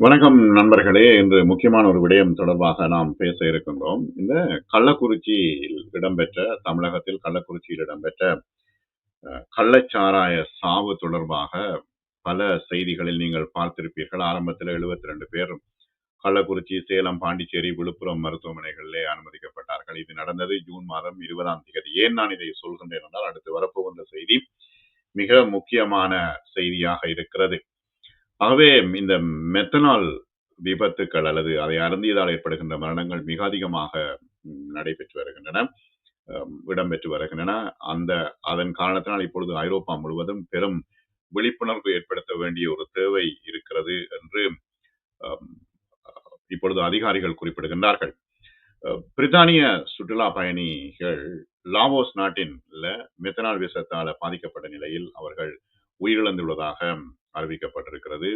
வணக்கம் நண்பர்களே. இன்று முக்கியமான ஒரு விடயம் தொடர்பாக நாம் பேச இருக்கின்றோம். இந்த கள்ளக்குறிச்சியில் இடம்பெற்ற தமிழகத்தில் கள்ளக்குறிச்சியில் இடம்பெற்ற கள்ளச்சாராய சாவு தொடர்பாக பல செய்திகளில் நீங்கள் பார்த்திருப்பீர்கள். ஆரம்பத்தில் 72 ரெண்டு பேர் கள்ளக்குறிச்சி சேலம் பாண்டிச்சேரி விழுப்புரம் மருத்துவமனைகளிலே அனுமதிக்கப்பட்டார்கள். இது நடந்தது ஜூன் மாதம் இருபதாம் தேதி. ஏன் நான் இதை சொல்கின்றேன் என்றால் அடுத்து வரப்போகின்ற செய்தி மிக முக்கியமான செய்தியாக இருக்கிறது. ஆகவே இந்த மெத்தனால் விபத்துக்கள் அல்லது அதை அருந்தியதால் ஏற்படுகின்ற மரணங்கள் மிக அதிகமாக நடைபெற்று வருகின்றன. இடம்பெற்று வருகின்றன. அந்த அதன் காரணத்தினால் இப்பொழுது ஐரோப்பா முழுவதும் பெரும் விழிப்புணர்வு ஏற்படுத்த வேண்டிய ஒரு தேவை இருக்கிறது என்று இப்பொழுது அதிகாரிகள் குறிப்பிடுகின்றார்கள். பிரித்தானிய சுற்றுலா பயணிகள் லாவோஸ் நாட்டின் மெத்தனால் விஷத்தால பாதிக்கப்பட்ட நிலையில் அவர்கள் உயிரிழந்துள்ளதாக அறிவிக்கப்பட்டிருக்கிறது.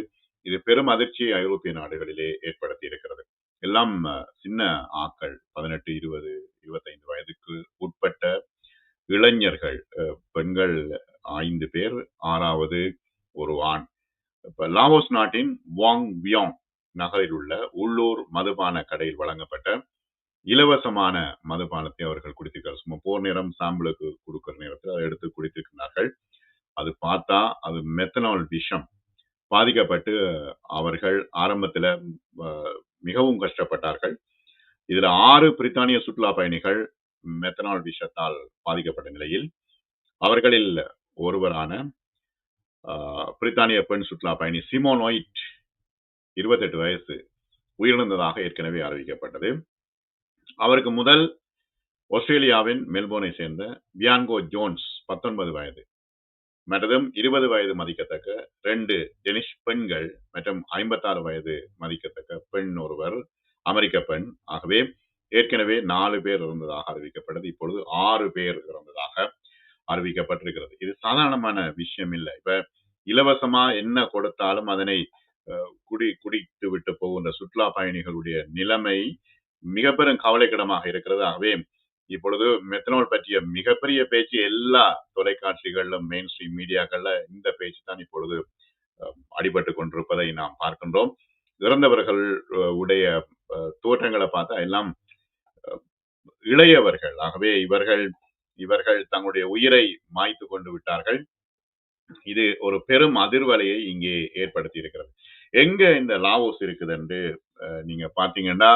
இது பெரும் அதிர்ச்சியை ஐரோப்பிய நாடுகளிலே ஏற்படுத்தி இருக்கிறது எல்லாம் சின்ன ஆக்கள் பதினெட்டு இருபது இருபத்தைந்து வயதுக்கு உட்பட்ட இளைஞர்கள் பெண்கள் ஐந்து பேர் ஆறாவது ஒரு ஆண். இப்ப லாவோஸ் நாட்டின் வாங் வியாங் நகரில் உள்ள உள்ளூர் மதுபான கடையில் வழங்கப்பட்ட இலவசமான மதுபானத்தை அவர்கள் குடித்திருக்கிறார் சும்மா போர் நேரம் சாம்பிளுக்கு கொடுக்கிற நேரத்தில் அதை எடுத்து குடித்திருக்கிறார்கள். அது பார்த்தா அது மெத்தனால் விஷம். பாதிக்கப்பட்டு அவர்கள் ஆரம்பத்துல மிகவும் கஷ்டப்பட்டார்கள். இதில் ஆறு பிரித்தானிய சுற்றுலா பயணிகள் மெத்தனால் விஷத்தால் பாதிக்கப்பட்ட நிலையில் அவர்களில் ஒருவரான அஹ், பிரித்தானிய பெண் சுற்றுலா பயணி சிமோனோயிட் இருபத்தெட்டு வயசு உயிரிழந்ததாக ஏற்கனவே அறிவிக்கப்பட்டது. அவருக்கு முதல் ஆஸ்திரேலியாவின் மெல்போர்னை சேர்ந்த பியான்கோ ஜோன்ஸ் பத்தொன்பது வயது. மற்றதும் இருபது வயது மதிக்கத்தக்க ரெண்டு டெனிஷ் பெண்கள் மற்றும் ஐம்பத்தாறு வயது மதிக்கத்தக்க பெண் ஒருவர் அமெரிக்க பெண். ஆகவே ஏற்கனவே நாலு பேர் இருந்ததாக அறிவிக்கப்பட்டது இப்பொழுது ஆறு பேர் இருந்ததாக அறிவிக்கப்பட்டிருக்கிறது. இது சாதாரணமான விஷயம் இல்லை. இப்ப இலவசமா என்ன கொடுத்தாலும் அதனை அஹ், குடி குடித்து விட்டு போகின்ற சுற்றுலா பயணிகளுடைய நிலைமை மிக பெரும் கவலைக்கிடமாக இருக்கிறது. ஆகவே இப்பொழுது மெத்தனால் பற்றிய மிகப்பெரிய பேச்சு எல்லா தொலைக்காட்சிகளிலும் மெயின் ஸ்ட்ரீம் மீடியாக்கள்ல இந்த பேச்சு தான் இப்பொழுது அடிபட்டு கொண்டிருப்பதை நாம் பார்க்கின்றோம். இறந்தவர்கள் உடைய தோற்றங்களை பார்த்தா எல்லாம் அஹ், இளையவர்கள். ஆகவே இவர்கள் இவர்கள் தங்களுடைய உயிரை மாய்த்து கொண்டு விட்டார்கள். இது ஒரு பெரும் அதிர்வலையை இங்கே ஏற்படுத்தி இருக்கிறது எங்க இந்த லாவோஸ் இருக்குது என்று அஹ், நீங்க பாத்தீங்கன்னா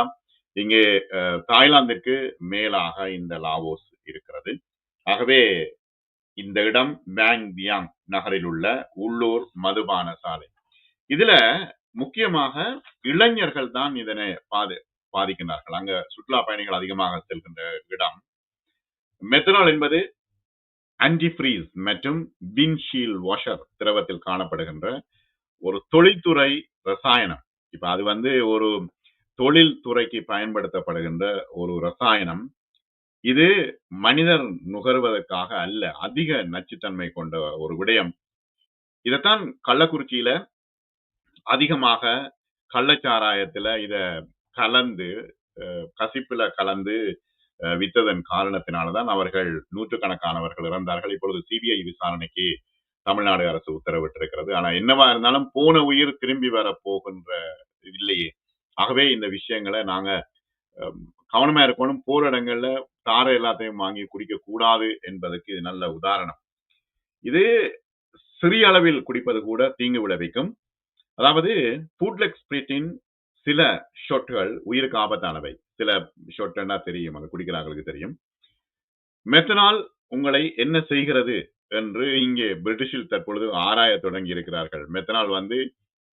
இங்கே அஹ், தாய்லாந்திற்கு மேலாக இந்த லாவோஸ் இருக்கிறது. ஆகவே இந்த இடம் பேங் பியாங் நகரில் உள்ள உள்ளூர் மதுபான சாலை. இதுல முக்கியமாக இளைஞர்கள் தான் இதனை பாது பாதிக்கின்றார்கள். அங்க சுற்றுலா பயணிகள் அதிகமாக செல்கின்ற இடம். மெத்தனால் என்பது ஆன்டிஃப்ரீஸ் மற்றும் வின்ஷீல் வாஷர் திரவத்தில் காணப்படுகின்ற ஒரு தொழில்துறை ரசாயனம். இப்ப அது வந்து ஒரு தொழில் துறைக்கு பயன்படுத்தப்படுகின்ற ஒரு ரசாயனம். இது மனிதர் நுகர்வதற்காக அல்ல அதிக நச்சுத்தன்மை கொண்ட ஒரு விடயம். இதைத்தான் கள்ளக்குறிச்சியில அதிகமாக கள்ளச்சாராயத்துல இத கலந்து அஹ், கசிப்புல கலந்து அஹ், வித்ததன் காரணத்தினாலதான் அவர்கள் நூற்றுக்கணக்கானவர்கள் இறந்தார்கள். இப்பொழுது சிபிஐ விசாரணைக்கு தமிழ்நாடு அரசு உத்தரவிட்டிருக்கிறது. ஆனா என்னவா இருந்தாலும் போன உயிர் திரும்பி வர போகின்ற இல்லையே. ஆகவே இந்த விஷயங்களை நாங்க கவனமா இருக்கணும். போர் இடங்கள்ல தாரை எல்லாத்தையும் வாங்கி குடிக்க கூடாது என்பதற்கு இது நல்ல உதாரணம். இது சிறிய அளவில் குடிப்பது கூட தீங்கு விளைவிக்கும். அதாவது ஃபுட்லெக் ஸ்பிரிட்டின் சில ஷொட்டுகள் உயிருக்கு ஆபத்தானவை. சில ஷொட்டுன்னா தெரியும் அது குடிக்கிறாங்களுக்கு தெரியும். மெத்தனால் உங்களை என்ன செய்கிறது என்று இங்கே பிரிட்டிஷில் தற்பொழுது ஆராய தொடங்கி இருக்கிறார்கள். மெத்தனால் வந்து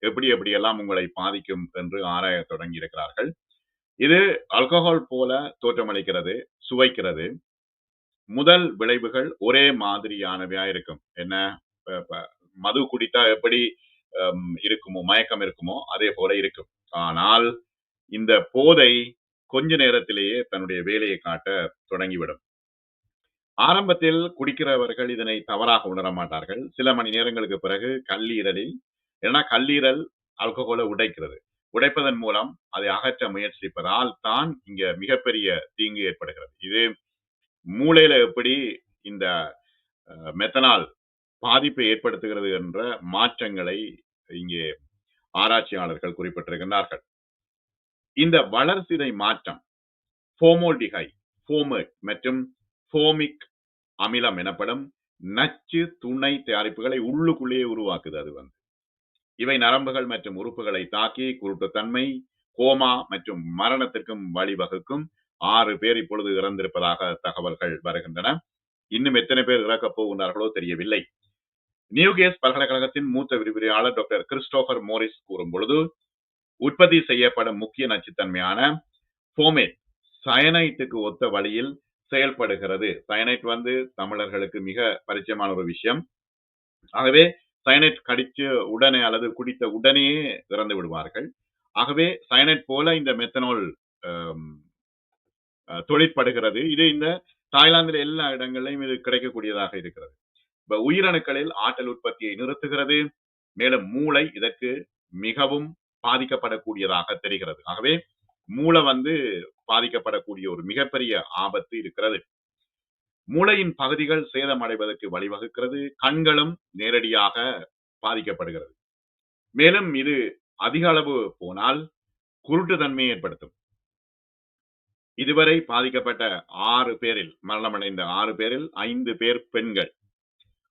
எப்படி எப்படியெல்லாம் உங்களை பாதிக்கும் என்று ஆராய தொடங்கி இருக்கிறார்கள் இது அல்கஹால் போல தோற்றமளிக்கிறது சுவைக்கிறது. முதல் விளைவுகள் ஒரே மாதிரியானவையா இருக்கும். என்ன? மது குடித்தா எப்படி இருக்குமோ மயக்கம் இருக்குமோ அதே போல இருக்கும். ஆனால் இந்த போதை கொஞ்ச நேரத்திலேயே தன்னுடைய வேலையை காட்ட தொடங்கிவிடும். ஆரம்பத்தில் குடிக்கிறவர்கள் இதனை தவறாக உணர மாட்டார்கள் சில மணி நேரங்களுக்கு பிறகு கல்லீரலில் ஏன்னா கல்லீரல் ஆல்கஹாலை உடைக்கிறது. உடைப்பதன் மூலம் அதை அகற்ற முயற்சிப்பதால் தான் இங்க மிகப்பெரிய தீங்கு ஏற்படுகிறது. இது மூளையில எப்படி இந்த மெத்தனால் பாதிப்பை ஏற்படுத்துகிறது என்ற மாற்றங்களை இங்கே ஆராய்ச்சியாளர்கள் குறிப்பிட்டிருக்கின்றார்கள். இந்த வளர்சிதை மாற்றம் ஃபோமோல்டிகை போமேட் மற்றும் போமிக் அமிலம் எனப்படும் நச்சு துணை தயாரிப்புகளை உள்ளுக்குள்ளேயே உருவாக்குது அது வந்து. இவை நரம்புகள் மற்றும் உறுப்புகளை தாக்கி குருட்டுத்தன்மை கோமா மற்றும் மரணத்திற்கும் வழிவகுக்கும். ஆறு பேர் இப்பொழுது இறந்திருப்பதாக தகவல்கள் வருகின்றன. இன்னும் எத்தனை பேர் இறக்கப் போகின்றார்களோ தெரியவில்லை. நியூகேஸ் பல்கலைக்கழகத்தின் மூத்த விரிவுரையாளர் டாக்டர் கிறிஸ்டோபர் மோரிஸ் கூறும் பொழுது உற்பத்தி செய்யப்படும் முக்கிய நச்சுத்தன்மையான போமேட் சயனைட்டுக்கு ஒத்த வழியில் செயல்படுகிறது. சயனைட் வந்து தமிழர்களுக்கு மிக பரிச்சயமான ஒரு விஷயம். ஆகவே சயனைட் கடிச்ச உடனே அல்லது குடித்த உடனேயே இறந்து விடுவார்கள். ஆகவே சயனைட் போல இந்த மெத்தனால் தொழிற்படுகிறது. இது இந்த தாய்லாந்தில் எல்லா இடங்களிலும் இது கிடைக்கக்கூடியதாக இருக்கிறது. இப்ப உயிரணுக்களில் ஆற்றல் உற்பத்தியை நிறுத்துகிறது. மேலும் மூளை இதற்கு மிகவும் பாதிக்கப்படக்கூடியதாக தெரிகிறது. ஆகவே மூளை வந்து பாதிக்கப்படக்கூடிய ஒரு மிகப்பெரிய ஆபத்து இருக்கிறது. மூளையின் பகுதிகள் சேதமடைவதற்கு வழிவகுக்கிறது. கண்களும் நேரடியாக பாதிக்கப்படுகிறது. மேலும் இது அதிக அளவு போனால் குருட்டு ஏற்படுத்தும். இதுவரை பாதிக்கப்பட்ட ஆறு பேரில் மரணமடைந்த ஆறு பேரில் ஐந்து பேர் பெண்கள்.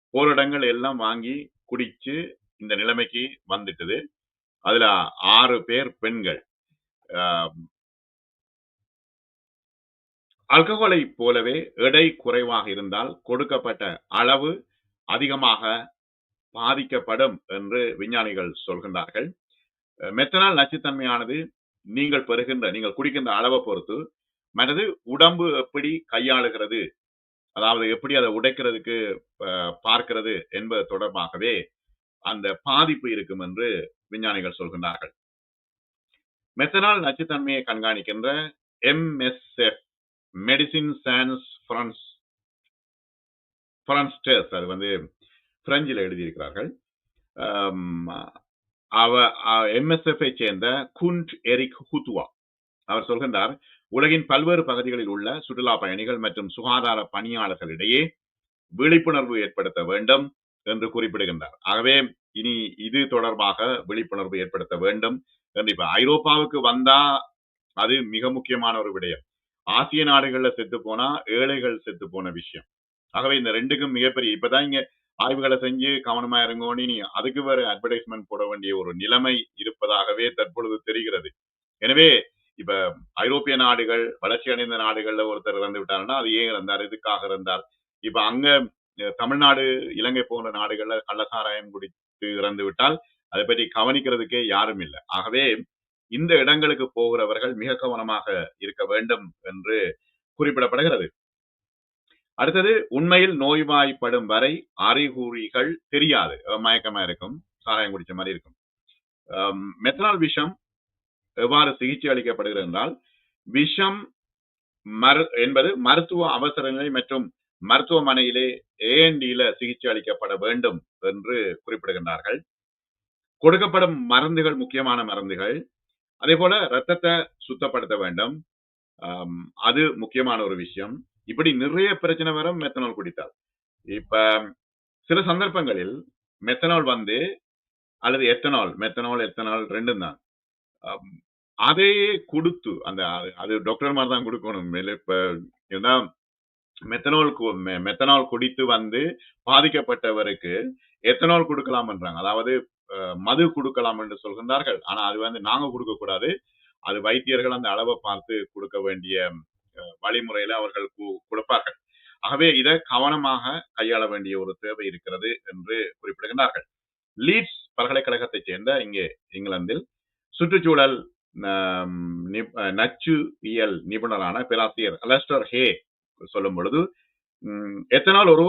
போரிடங்கள் எல்லாம் வாங்கி குடிச்சு இந்த நிலைமைக்கு வந்துட்டது. அதுல ஆறு பேர் பெண்கள். ஆல்கஹாலை போலவே எடை குறைவாக இருந்தால் கொடுக்கப்பட்ட அளவு அதிகமாக பாதிக்கப்படும் என்று விஞ்ஞானிகள் சொல்கின்றார்கள். மெத்தனால் நச்சுத்தன்மையானது நீங்கள் பெறுகின்ற நீங்கள் குடிக்கின்ற அளவை பொறுத்து மனது உடம்பு எப்படி கையாளுகிறது அதாவது எப்படி அதை உடைக்கிறதுக்கு பார்க்கிறது என்பது தொடர்பாகவே அந்த பாதிப்பு இருக்கும் என்று விஞ்ஞானிகள் சொல்கின்றார்கள். மெத்தனால் நச்சுத்தன்மையை கண்காணிக்கின்ற எம்எஸ்எஃப் மெடிசின் சான்ஸ் பிரான்ஸ் பிரான்ஸ்டர்ஸ் அது வந்து பிரெஞ்சில் எழுதியிருக்கிறார்கள். அவ எம்எஸ்எஃப் சேர்ந்த குண்ட் எரிக் ஹுத்துவா அவர் சொல்கின்றார் உலகின் பல்வேறு பகுதிகளில் உள்ள சுற்றுலா பயணிகள் மற்றும் சுகாதார பணியாளர்களிடையே விழிப்புணர்வு ஏற்படுத்த வேண்டும் என்று குறிப்பிடுகின்றார். ஆகவே இனி இது தொடர்பாக விழிப்புணர்வு ஏற்படுத்த வேண்டும். என்று இப்ப ஐரோப்பாவுக்கு வந்தா அது மிக முக்கியமான ஒரு விடயம். ஆசிய நாடுகள்ல செத்து போனா ஏழைகள் செத்து போன விஷயம். ஆகவே இந்த ரெண்டுக்கும் மிகப்பெரிய இப்பதான் இங்க ஆய்வுகளை செஞ்சு கவனமா இறங்கோன்னு நீ அதுக்கு வேற அட்வர்டைஸ்மெண்ட் போட வேண்டிய ஒரு நிலைமை இருப்பதாகவே தற்பொழுது தெரிகிறது. எனவே இப்ப ஐரோப்பிய நாடுகள் வளர்ச்சி அடைந்த நாடுகள்ல ஒருத்தர் இறந்து விட்டாருன்னா அது ஏன் இறந்தார்? எதுக்காக இருந்தார் இப்ப அங்க தமிழ்நாடு இலங்கை போன்ற நாடுகள்ல கள்ளசாராயம் குடித்து இறந்து விட்டால் அதை பற்றி கவனிக்கிறதுக்கே யாரும் இல்லை. ஆகவே இந்த இடங்களுக்கு போகிறவர்கள் மிக கவனமாக இருக்க வேண்டும் என்று குறிப்பிடப்படுகிறது. அடுத்தது உண்மையில் நோய்வாய்ப்படும் வரை அறிகுறிகள் தெரியாது. மயக்கமா இருக்கும் சாராயம் குடிச்ச மாதிரி இருக்கும். மெத்தனால் விஷம் எவ்வாறு சிகிச்சை அளிக்கப்படுகிறது என்றால் விஷம் மரு என்பது மருத்துவ அவசர நிலை மற்றும் மருத்துவமனையிலே ஏஎன்டியில சிகிச்சை அளிக்கப்பட வேண்டும் என்று குறிப்பிடுகின்றார்கள். கொடுக்கப்படும் மருந்துகள் முக்கியமான மருந்துகள் அதே போல ரத்தத்தை சுத்தப்படுத்த வேண்டும். அது முக்கியமான ஒரு விஷயம். இப்படி நிறைய பிரச்சனை வரும் மெத்தனால் குடித்தால். இப்ப சில சந்தர்ப்பங்களில் மெத்தனால் வந்து அல்லது எத்தனால் மெத்தனால் எத்தனால் ரெண்டும் தான். அதையே கொடுத்து அந்த அது டாக்டர் மாதிரி தான் கொடுக்கணும். இப்ப ஏன்னா மெத்தனால் மெத்தனால் குடித்து வந்து பாதிக்கப்பட்டவருக்கு எத்தனால் கொடுக்கலாம்ன்றாங்க. அதாவது மது கொடுக்கலாம் என்று சொல்கின்றார்கள். ஆனா அது வந்து நாங்க கொடுக்க கூடாது. அது வைத்தியர்கள் அந்த அளவை பார்த்து கொடுக்க வேண்டிய வழிமுறையில அவர்கள் கொடுப்பார்கள். ஆகவே இதை கவனமாக கையாள வேண்டிய ஒரு தேவை இருக்கிறது என்று குறிப்பிடுகின்றார்கள். லீட்ஸ் பல்கலைக்கழகத்தைச் சேர்ந்த இங்கே இங்கிலாந்தில் சுற்றுச்சூழல் நச்சு இயல் நிபுணரான பேராசிரியர் அலஸ்டர் ஹே சொல்லும் பொழுது எத்தனால் ஒரு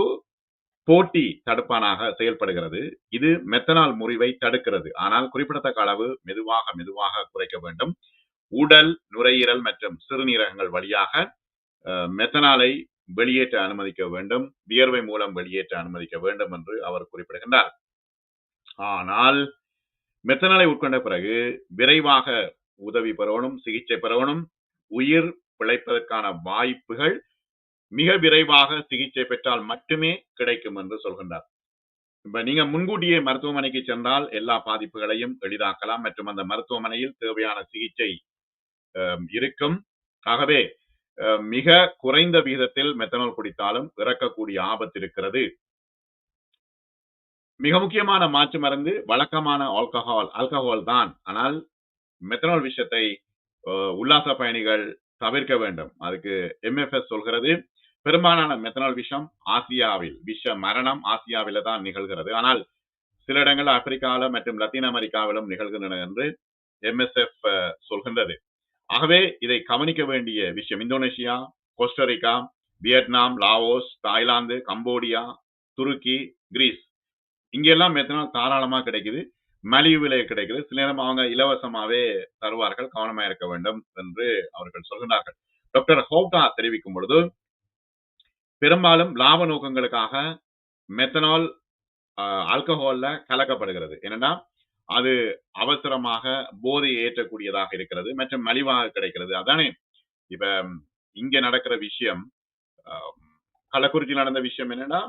போட்டி தடுப்பானாக செயல்படுகிறது. இது மெத்தனால் முறிவை தடுக்கிறது. ஆனால் குறிப்பிடத்தக்க அளவு மெதுவாக மெதுவாக குறைக்க வேண்டும். உடல் நுரையீரல் மற்றும் சிறுநீரகங்கள் வழியாக மெத்தனாலை வெளியேற்ற அனுமதிக்க வேண்டும். வியர்வை மூலம் வெளியேற்ற அனுமதிக்க வேண்டும் என்று அவர் குறிப்பிடுகின்றார். ஆனால் மெத்தனாலை உட்கொண்ட பிறகு விரைவாக உதவி பெறவனும் சிகிச்சை பெறவனும் உயிர் பிழைப்பதற்கான வாய்ப்புகள் மிக விரைவாக சிகிச்சை பெற்றால் மட்டுமே கிடைக்கும் என்று சொல்கின்றார். இப்ப நீங்க முன்கூட்டியே மருத்துவமனைக்கு சென்றால் எல்லா பாதிப்புகளையும் எளிதாக்கலாம் மற்றும் அந்த மருத்துவமனையில் தேவையான சிகிச்சை இருக்கும். ஆகவே மிக குறைந்த விகிதத்தில் மெத்தனால் குடித்தாலும் இறக்கக்கூடிய ஆபத்து இருக்கிறது. மிக முக்கியமான மாற்று மருந்து வழக்கமான ஆல்கஹால் ஆல்கஹால் தான். ஆனால் மெத்தனால் விஷயத்தை உல்லாச பயணிகள் தவிர்க்க வேண்டும். அதுக்கு எம்எஃப்எஸ் சொல்கிறது. பெரும்பாலான மெத்தனால் விஷம் ஆசியாவில் விஷ மரணம் ஆசியாவில தான் நிகழ்கிறது. ஆனால் சில இடங்கள் ஆப்பிரிக்காவில மற்றும் லத்தீன் அமெரிக்காவிலும் நிகழ்கின்றன என்று எம்எஸ்எஃப் சொல்கின்றது. ஆகவே இதை கவனிக்க வேண்டிய விஷயம் Indonesia Costa Rica Vietnam Laos Thailand Cambodia துருக்கி கிரீஸ். இங்கெல்லாம் மெத்தனால் தாராளமா கிடைக்குது மலிவு விலை கிடைக்குது. சில நேரம் அவங்க இலவசமாவே தருவார்கள் கவனமா இருக்க வேண்டும் என்று அவர்கள் சொல்கிறார்கள் டாக்டர் ஹோப்டா தெரிவிக்கும் பொழுது பெரும்பாலும் லாப நோக்கங்களுக்காக மெத்தனால் ஆல்கஹால்ல கலக்கப்படுகிறது. என்னன்னா அது அவசரமாக போதை ஏற்றக்கூடியதாக இருக்கிறது மற்றும் மலிவாக கிடைக்கிறது. அதானே? இப்ப இங்க நடக்கிற விஷயம் ஆஹ், கள்ளக்குறிச்சியில் நடந்த விஷயம் என்னன்னா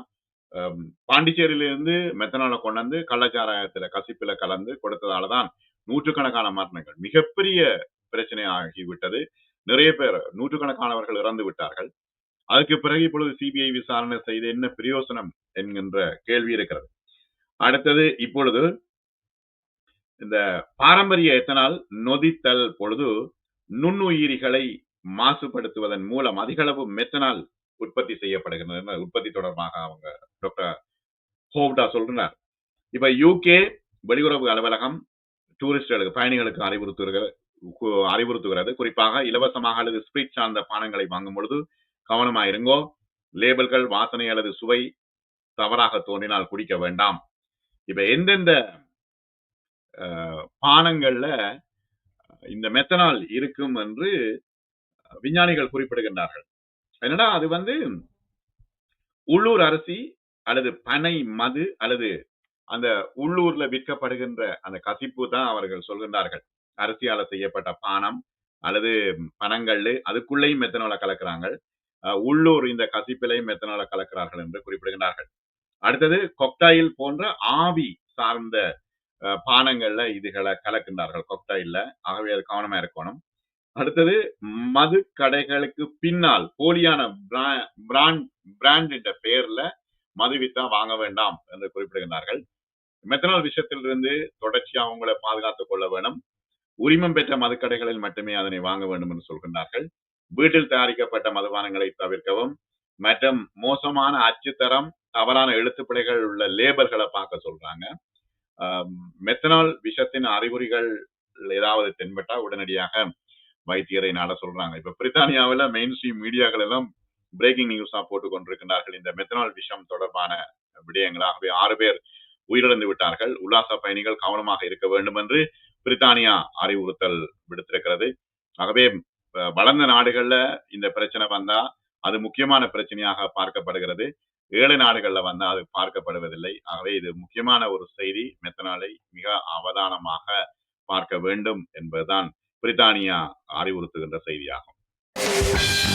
ஆஹ், பாண்டிச்சேரியிலிருந்து மெத்தனாலை கொண்டாந்து கள்ளச்சாராயத்துல கசிப்புல கலந்து கொடுத்ததாலதான் நூற்றுக்கணக்கான மரணங்கள். மிகப்பெரிய பிரச்சனை ஆகிவிட்டது நிறைய பேர் நூற்றுக்கணக்கானவர்கள் இறந்து விட்டார்கள். அதுக்கு பிறகு இப்பொழுது சிபிஐ விசாரணை செய்து என்ன பிரயோசனம் என்கின்ற கேள்வி இருக்கிறது. அடுத்தது இப்பொழுது இந்த பாரம்பரிய எத்தனால் நொதித்தல் பொழுது நுண்ணுயிரிகளை மாசுபடுத்துவதன் மூலம் அதிகளவு மெத்தனால் உற்பத்தி செய்யப்படுகின்றன உற்பத்தி தொடர்பாக அவங்க டாக்டர் ஹோவ்டா சொல்றார். இப்ப யூகே வெளியுறவு அலுவலகம் டூரிஸ்டுகளுக்கு பயணிகளுக்கு அறிவுறுத்துகிறது அறிவுறுத்துகிறது. குறிப்பாக இலவசமாக அல்லது ஸ்பிரிட் சார்ந்த பானங்களை வாங்கும் பொழுது கவனமாயிருங்கோ. லேபிள்கள் வாசனை அல்லது சுவை தவறாக தோன்றினால் குடிக்க வேண்டாம். இப்ப எந்தெந்த பானங்கள்ல இந்த மெத்தனால் இருக்கும் என்று விஞ்ஞானிகள் குறிப்பிடுகின்றார்கள். என்னடா அது வந்து உள்ளூர் அரிசி அல்லது பனை மது அல்லது அந்த உள்ளூர்ல விற்கப்படுகின்ற அந்த கசிப்பு தான் அவர்கள் சொல்கின்றார்கள். அரிசியால செய்யப்பட்ட பானம் அல்லது பனங்கள்ளு அதுக்குள்ளேயும் மெத்தனால கலக்கிறாங்க உள்ளூர் இந்த கசிப்பிலையும் மெத்தனால கலக்கிறார்கள் என்று குறிப்பிடுகின்றார்கள். அடுத்தது கொக்டாயில் போன்ற ஆவி சார்ந்த பானங்கள்ல இதுகளை கலக்கின்றார்கள். கொக்டாயில்ல ஆகவே அது கவனமா இருக்கணும். அடுத்தது மது கடைகளுக்கு பின்னால் போலியான பிராண்ட் பிராண்ட் என்ற பெயர்ல மது வித்தா வாங்க வேண்டாம் என்று குறிப்பிடுகின்றார்கள். மெத்தனால் விஷயத்திலிருந்து தொடர்ச்சியாக அவங்களை பாதுகாத்துக் கொள்ள வேண்டும் உரிமம் பெற்ற மதுக்கடைகளில் மட்டுமே அதனை வாங்க வேண்டும் என்று சொல்கின்றார்கள். வீட்டில் தயாரிக்கப்பட்ட மதுபானங்களை தவிர்க்கவும் மற்றும் மோசமான அச்சுத்தரம் தவறான எழுத்துப்பிழைகள் உள்ள லேபல்களை பார்க்க சொல்றாங்க. மெத்தனால் விஷத்தின் அறிகுறிகள் ஏதாவது தென்பட்டா உடனடியாக வைத்தியரை நாட சொல்றாங்க. இப்ப பிரித்தானியாவில் மெயின் ஸ்ட்ரீம் மீடியாக்கள் எல்லாம் பிரேக்கிங் நியூஸா போட்டுக் கொண்டிருக்கின்றார்கள். இந்த மெத்தனால் விஷம் தொடர்பான விடயங்களாகவே ஆறு பேர் உயிரிழந்து விட்டார்கள். உல்லாச பயணிகள் கவனமாக இருக்க வேண்டும் என்று பிரித்தானியா அறிவுறுத்தல் விடுத்திருக்கிறது. ஆகவே வளர்ந்த நாடுகள்ல இந்த பிரச்சனை வந்தா அது முக்கியமான பிரச்சனையாக பார்க்கப்படுகிறது. ஏழை நாடுகள்ல வந்தா அது பார்க்கப்படுவதில்லை. ஆகவே இது முக்கியமான ஒரு செய்தி. மெத்தனாலை மிக அவதானமாக பார்க்க வேண்டும் என்பதுதான் பிரித்தானியா அறிவுறுத்துகின்ற செய்தியாகும்.